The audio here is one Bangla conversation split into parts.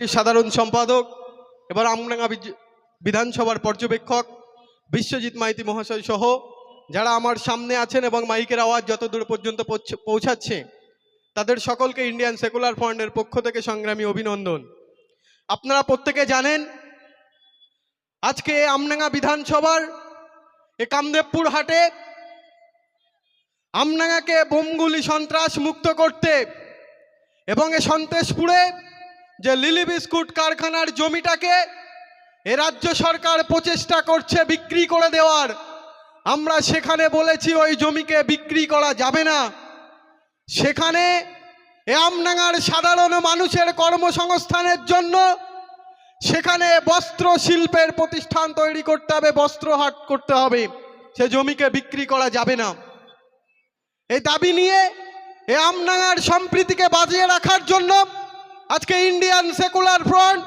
সাধারণ সম্পাদক, এবার আমডাঙ্গা বিজ- বিধানসভার পর্যবেক্ষক বিশ্বজিৎ মাইতি মহাশয় সহ যারা আমার সামনে আছেন এবং মাইকের আওয়াজ যত দূর পর্যন্ত পৌঁছ- পৌঁছাচ্ছে, তাদের সকলকে ইন্ডিয়ান সেকুলার ফ্রন্টের পক্ষ থেকে সংগ্রামী অভিনন্দন। আপনারা প্রত্যেকে জানেন, আজকে আমডাঙ্গা বিধানসভার এ কামদেবপুর হাটে আমডাঙ্গাকে বোমগুলি সন্ত্রাস মুক্ত করতে এবং এ সন্তেশপুরে যে লিলি বিস্কুট কারখানার জমিটাকে এ রাজ্য সরকার প্রচেষ্টা করছে বিক্রি করে দেওয়ার। আমরা সেখানে বলেছি ওই জমিকে বিক্রি করা যাবে না। সেখানে এ সাধারণ মানুষের কর্মসংস্থানের জন্য সেখানে বস্ত্র শিল্পের প্রতিষ্ঠান তৈরি করতে হবে, বস্ত্র হাট করতে হবে। সে জমিকে বিক্রি করা যাবে না। এই দাবি নিয়ে এ আমনাঙার সম্প্রীতিকে বাজিয়ে রাখার জন্য আজকে ইন্ডিয়ান সেকুলার ফ্রন্ট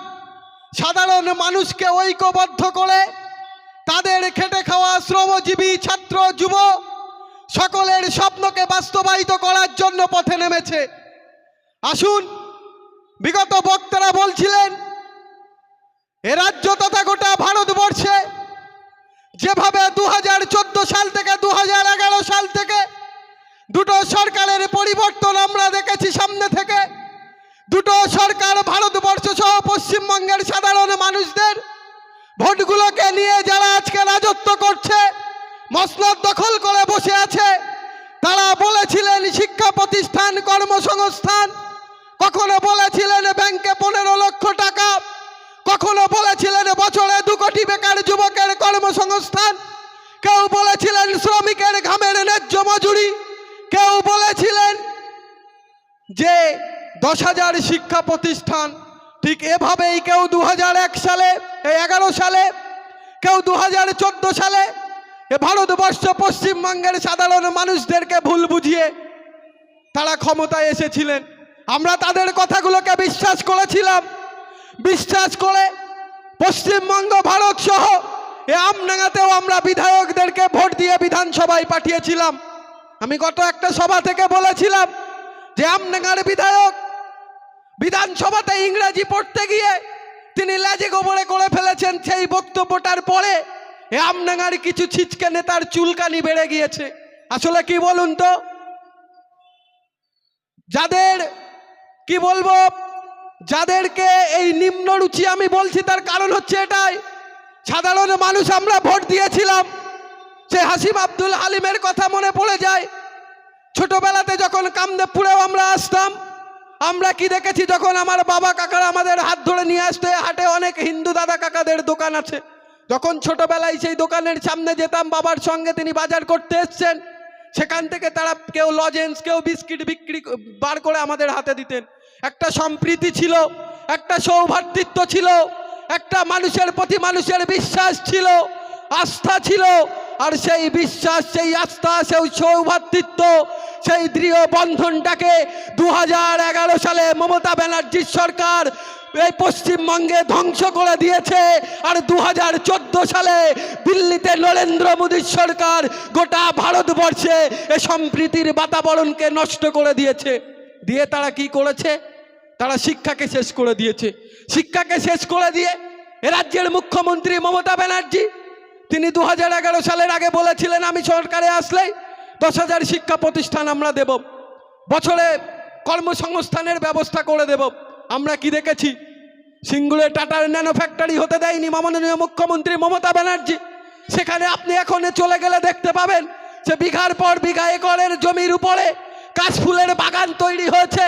সাধারণ মানুষকে ঐক্যবদ্ধ করে তাদের খেটে খাওয়া শ্রমজীবী ছাত্র, যুব সকলের স্বপ্নকে বাস্তবায়িত করার জন্য পথে নেমেছে। আসুন, বিগত বক্তারা বলছিলেন, এ রাজ্য তথা গোটা ভারতবর্ষে যেভাবে দু হাজার চোদ্দ সাল থেকে দু হাজার এগারো সাল থেকে দুটো সরকারের পরিবর্তন আমরা দেখেছি দুটো সরকার ভারতবর্ষ সহ পশ্চিমবঙ্গের সাধারণ মানুষদের ভোটগুলোকে নিয়ে যারা আজকে রাজত্ব করছে, মসনদ দখল করে বসে আছে, তারা বলেছিলেন শিক্ষা প্রতিষ্ঠান, কর্মসংস্থান, কখনো বলেছিলেন ব্যাংকে পনেরো লক্ষ টাকা, কখনো বলেছিলেন বছরে দু কোটি বেকার যুবকের কর্মসংস্থান, কেউ বলেছিলেন শ্রমিকের ঘামের ন্যায্য মজুরি, কেউ বলেছিলেন যে দশ হাজার শিক্ষা প্রতিষ্ঠান। ঠিক এভাবেই কেউ দু সালে, এই এগারো সালে, কেউ দু হাজার চোদ্দ সালে এ ভারতবর্ষ পশ্চিমবঙ্গের সাধারণ মানুষদেরকে ভুল বুঝিয়ে তারা ক্ষমতায় এসেছিলেন। আমরা তাদের কথাগুলোকে বিশ্বাস করেছিলাম। বিশ্বাস করে পশ্চিমবঙ্গ, ভারত সহ এ আমডাঙ্গাতেও আমরা বিধায়কদেরকে ভোট দিয়ে বিধানসভায় পাঠিয়েছিলাম। আমি গত একটা সভা থেকে বলেছিলাম যে আমডাঙ্গার বিধায়ক বিধানসভাতে ইংরেজি পড়তে গিয়ে তিনি লেজে গোবরে করে ফেলেছেন সেই বক্তব্যটার পরে এ আমডাঙ্গার কিছু ছিচকে নেতার চুলকানি বেড়ে গিয়েছে। আসলে কি বলুন তো? যাদের, কি বলব? যাদেরকে এই নিম্ন রুচি আমি বলছি তার কারণ হচ্ছে এটাই। সাধারণ মানুষ আমরা ভোট দিয়েছিলাম, সে হাসিম আব্দুল হালিমের কথা মনে পড়ে যায়। ছোটবেলাতে যখন কামদেবপুরেও আমরা আসতাম আমরা কি দেখেছি যখন আমার বাবা কাকারা আমাদের হাত ধরে নিয়ে আসতে? হাটে অনেক হিন্দু দাদা কাকাদের দোকান আছে। যখন ছোটবেলায় সেই দোকানের সামনে যেতাম, বাবার সঙ্গে তিনি বাজার করতে এসছেন। সেখান থেকে তারা কেউ লজেন্স, কেউ বিস্কিট বিক্রি বার করে আমাদের হাতে দিতেন। একটা সম্প্রীতি ছিল, একটা সৌভাতৃত্ব ছিল, একটা মানুষের প্রতি মানুষের বিশ্বাস ছিল, আস্থা ছিল আর সেই বিশ্বাস, সেই আস্থা, সেই সৌভাতৃত্ব, সেই দৃঢ় বন্ধনটাকে দুহাজার এগারো সালে মমতা ব্যানার্জির সরকার এই পশ্চিমবঙ্গে ধ্বংস করে দিয়েছে। আর দুহাজার চোদ্দ সালে দিল্লিতে নরেন্দ্র মোদীর সরকার গোটা ভারতবর্ষে এ সম্প্রীতির বাতাবরণকে নষ্ট করে দিয়েছে। দিয়ে তারা কি করেছে? তারা শিক্ষাকে শেষ করে দিয়েছে। শিক্ষাকে শেষ করে দিয়ে এ রাজ্যের মুখ্যমন্ত্রী মমতা ব্যানার্জি তিনি দু হাজার এগারো সালের আগে বলেছিলেন, আমি সরকারে আসলেই দশ হাজার শিক্ষা প্রতিষ্ঠান আমরা দেব। বছরে কর্মসংস্থানের ব্যবস্থা করে দেব। আমরা কি দেখেছি? সিঙ্গুরে টাটার ন্যানো ফ্যাক্টরি হতে দেয়নি মাননীয় মুখ্যমন্ত্রী মমতা ব্যানার্জি। সেখানে আপনি এখন চলে গেলে দেখতে পাবেন যে বিঘার পর বিঘা একরের জমির উপরে কাশফুলের বাগান তৈরি হয়েছে।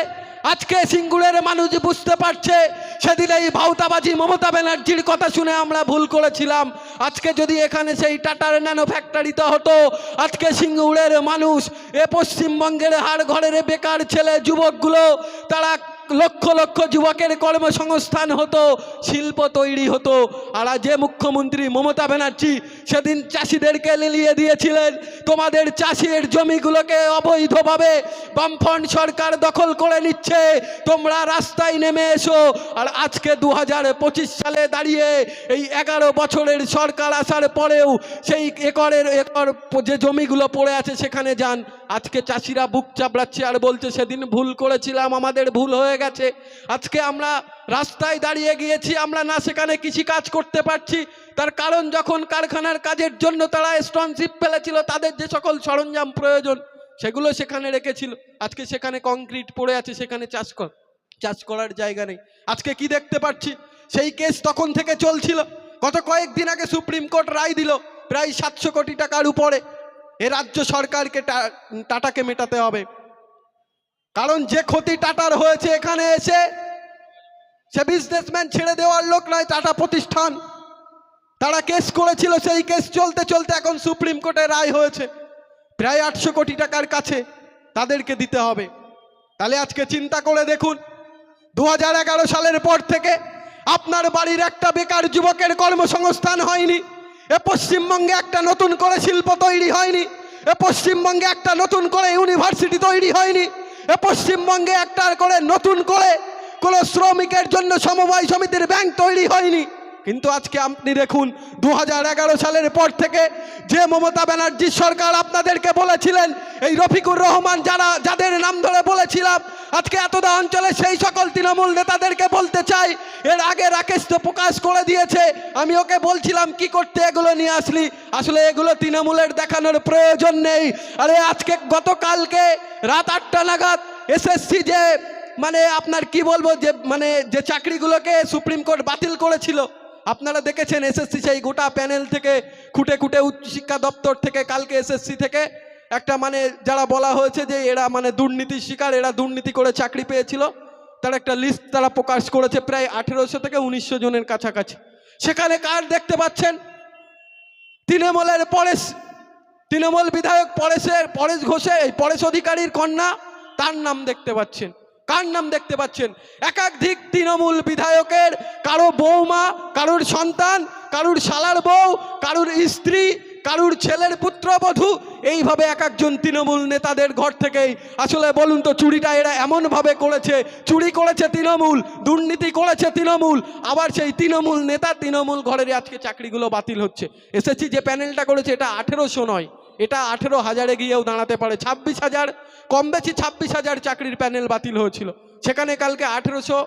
আজকে সিঙ্গুরের মানুষ বুঝতে পারছে, সেদিন এই ভাউতাবাজি মমতা ব্যানার্জির কথা শুনে আমরা ভুল করেছিলাম। আজকে যদি এখানে সেই টাটার ন্যানো ফ্যাক্টরিতে হতো, আজকে সিঙ্গুরের মানুষ, এ পশ্চিমবঙ্গের হাড় ঘরের বেকার ছেলে যুবকগুলো, তারা লক্ষ লক্ষ যুবকের কর্মসংস্থান হতো, শিল্প তৈরি হতো। আর যে মুখ্যমন্ত্রী মমতা ব্যানার্জি সেদিন চাষিদেরকে লিলিয়ে দিয়েছিলেন। তোমাদের চাষির জমিগুলোকে অবৈধভাবে বামফ্রন্ট সরকার দখল করে নিচ্ছে। তোমরা রাস্তায় নেমে এসো। আর আজকে দু হাজার পঁচিশ সালে দাঁড়িয়ে এই এগারো বছরের সরকার আসার পরেও সেই একরের একর যে জমিগুলো পড়ে আছে সেখানে যান। আজকে চাষিরা বুক চাপড়াচ্ছে আর বলছে, সেদিন ভুল করেছিলাম, আমাদের ভুল হয়ে গেছে। আজকে আমরা রাস্তায় দাঁড়িয়ে গিয়েছি, আমরা না সেখানে কৃষি কাজ করতে পারছি। তার কারণ যখন কারখানার কাজের জন্য তারা স্টনশিপ ফেলেছিল, তাদের যে সকল সরঞ্জাম প্রয়োজন, সেগুলো সেখানে রেখেছিল। আজকে সেখানে কংক্রিট পড়ে আছে, সেখানে চাষ কর, চাষ করার জায়গা নেই। আজকে কি দেখতে পাচ্ছি? সেই কেস তখন থেকে চলছিল। গত কয়েকদিন আগে সুপ্রিম কোর্ট রায় দিল, প্রায় সাতশো কোটি টাকার উপরে এ রাজ্য সরকারকে টাটাকে মেটাতে হবে। কারণ যে ক্ষতি টাটার হয়েছে এখানে এসে, সে বিজনেসম্যান ছেড়ে দেওয়ার লোক নয়, টাটা প্রতিষ্ঠান। তারা কেস করেছিল, সেই কেস চলতে চলতে এখন সুপ্রিম কোর্টে রায় হয়েছে। প্রায় আটশো কোটি টাকার কাছে তাদেরকে দিতে হবে। তাহলে আজকে চিন্তা করে দেখুন দু হাজার এগারো সালের পর থেকে আপনার বাড়ির একটা বেকার যুবকের কর্মসংস্থান হয়নি। এ পশ্চিমবঙ্গে একটা নতুন করে শিল্প তৈরি হয়নি। এ পশ্চিমবঙ্গে একটা নতুন করে ইউনিভার্সিটি তৈরি হয়নি। এ পশ্চিমবঙ্গে একটা করে নতুন করে কোনো শ্রমিকের জন্য সমবায় সমিতির ব্যাংক তৈরি হয়নি। কিন্তু আজকে আপনি দেখুন দু হাজার এগারো সালের পর থেকে যে মমতা ব্যানার্জির সরকার আপনাদেরকে বলেছিলেন, এই রফিকুর রহমান যারা, যাদের নাম ধরে বলেছিলাম, আজকে এতদা অঞ্চলে সেই সকল তৃণমূল নেতাদেরকে বলতে চাই, এর আগে রাকেশ তো প্রকাশ করে দিয়েছে, আমি ওকে বলছিলাম, কি করতে এগুলো নিয়ে আসলি? আসলে এগুলো তৃণমূলের দেখানোর প্রয়োজন নেই। আরে আজকে গতকালকে রাত আটটা নাগাদ এসএসসি যে মানে আপনার কি বলব, যে মানে যে চাকরিগুলোকে সুপ্রিম কোর্ট বাতিল করেছিল আপনারা দেখেছেন এসএসসি সেই গোটা প্যানেল থেকে খুঁটে খুঁটে উচ্চশিক্ষা দপ্তর থেকে, কালকে এসএসসি থেকে একটা মানে যারা বলা হয়েছে যে এরা মানে দুর্নীতির শিকার, এরা দুর্নীতি করে চাকরি পেয়েছিল। তার একটা লিস্ট তারা প্রকাশ করেছে প্রায় আঠেরোশো থেকে উনিশশো জনের কাছাকাছি। সেখানে কার দেখতে পাচ্ছেন? তৃণমূলের পরেশ, তৃণমূল বিধায়ক পরেশের, পরেশ ঘোষে এই পরেশ অধিকারীর কন্যা, তার নাম দেখতে পাচ্ছেন। কার নাম দেখতে পাচ্ছেন? একাধিক তৃণমূল বিধায়কের, কারও বৌমা, কারোর সন্তান, কারুর শালার বউ, কারুর স্ত্রী, কারুর ছেলের পুত্রবধূ, এইভাবে এক একজন তৃণমূল নেতাদের ঘর থেকেই। আসলে বলুন তো, চুরিটা এরা এমনভাবে করেছে, চুরি করেছে তৃণমূল, দুর্নীতি করেছে তৃণমূল, আবার সেই তৃণমূল নেতা তৃণমূল ঘরের আজকে চাকরিগুলো বাতিল হচ্ছে। এসেছি যে প্যানেলটা করেছে, এটা আঠেরোশো নয়। এটা আঠেরো হাজারে গিয়েও দাঁড়াতে পারে। ছাব্বিশ হাজার, কম বেশি ছাব্বিশ হাজার চাকরির প্যানেল বাতিল হয়েছিল। সেখানে কালকে আঠেরোশো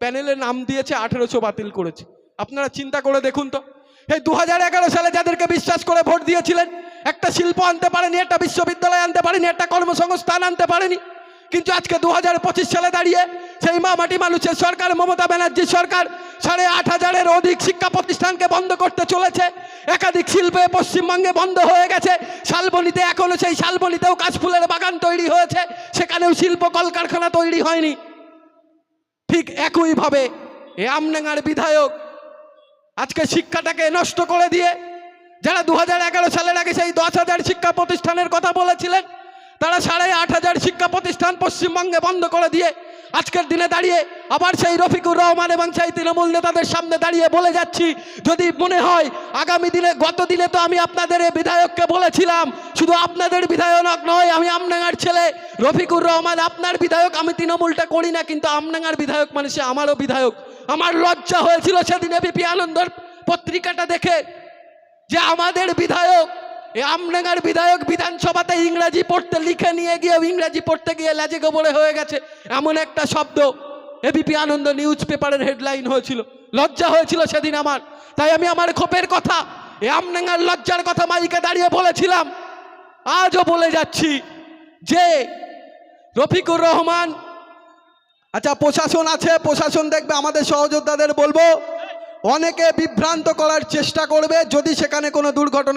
প্যানেলের নাম দিয়েছে, আঠেরোশো বাতিল করেছে। আপনারা চিন্তা করে দেখুন তো। এই দু হাজার এগারো সালে যাদেরকে বিশ্বাস করে ভোট দিয়েছিলেন, একটা শিল্প আনতে পারেনি, একটা বিশ্ববিদ্যালয় আনতে পারেনি, একটা কর্মসংস্থান আনতে পারেনি। কিন্তু আজকে দু হাজার পঁচিশ সালে দাঁড়িয়ে সেই মা মাটি মানুষের সরকার, মমতা ব্যানার্জির সরকার সাড়ে আট হাজারের অধিক শিক্ষা প্রতিষ্ঠানকে বন্ধ করতে চলেছে। একাধিক শিল্পে পশ্চিমবঙ্গে বন্ধ হয়ে গেছে। শালবনিতে এখনও সেই শালবনিতেও কাশফুলের বাগান তৈরি হয়েছে। সেখানেও শিল্প কলকারখানা তৈরি হয়নি। ঠিক একইভাবে এ আমডাঙ্গার বিধায়ক আজকে শিক্ষাটাকে নষ্ট করে দিয়ে, যারা দু হাজার এগারো সালের আগে সেই দশ হাজার শিক্ষা প্রতিষ্ঠানের কথা বলেছিলেন, তারা সাড়ে আট হাজার শিক্ষা প্রতিষ্ঠান পশ্চিমবঙ্গে বন্ধ করে দিয়ে আজকের দিনে দাঁড়িয়ে আবার সেই রফিকুর রহমান এবং সেই তৃণমূল নেতাদের সামনে দাঁড়িয়ে বলে যাচ্ছি, যদি মনে হয় আগামী দিনে, গত দিনে তো আমি আপনাদের বিধায়ককে বলেছিলাম, শুধু আপনাদের বিধায়ক নয়, আমি আমডাঙ্গার ছেলে। রফিকুর রহমান, আপনার বিধায়ক, আমি তৃণমূলটা করি না, কিন্তু আমডাঙ্গার বিধায়ক মানে সে আমারও বিধায়ক। আমার লজ্জা হয়েছিল সেদিন এ বিপি আনন্দর পত্রিকাটা দেখে যে আমাদের বিধায়ক আমডাঙ্গার বিধায়ক বিধানসভাতে ইংরাজি পড়তে লিখে নিয়ে গিয়ে ইংরাজি পড়তে গিয়ে লাজে গোবরে হয়ে গেছে। এমন একটা শব্দ। এবিপি আনন্দ নিউজ পেপারের হেডলাইন হয়েছিল। লজ্জা হয়েছিল সেদিন আমার। তাই আমি আমার ক্ষোভের কথা আমডাঙ্গার লজ্জার কথা মাইকে দাঁড়িয়ে বলেছিলাম। আজও বলে যাচ্ছি যে, রফিকুর রহমান আচ্ছা প্রশাসন আছে, প্রশাসন দেখবে, আমাদের সহযোদ্ধাদের বলব, অনেকে বিভ্রান্ত করার চেষ্টা করবে, যদি সেখানে কোনো দুর্ঘটনা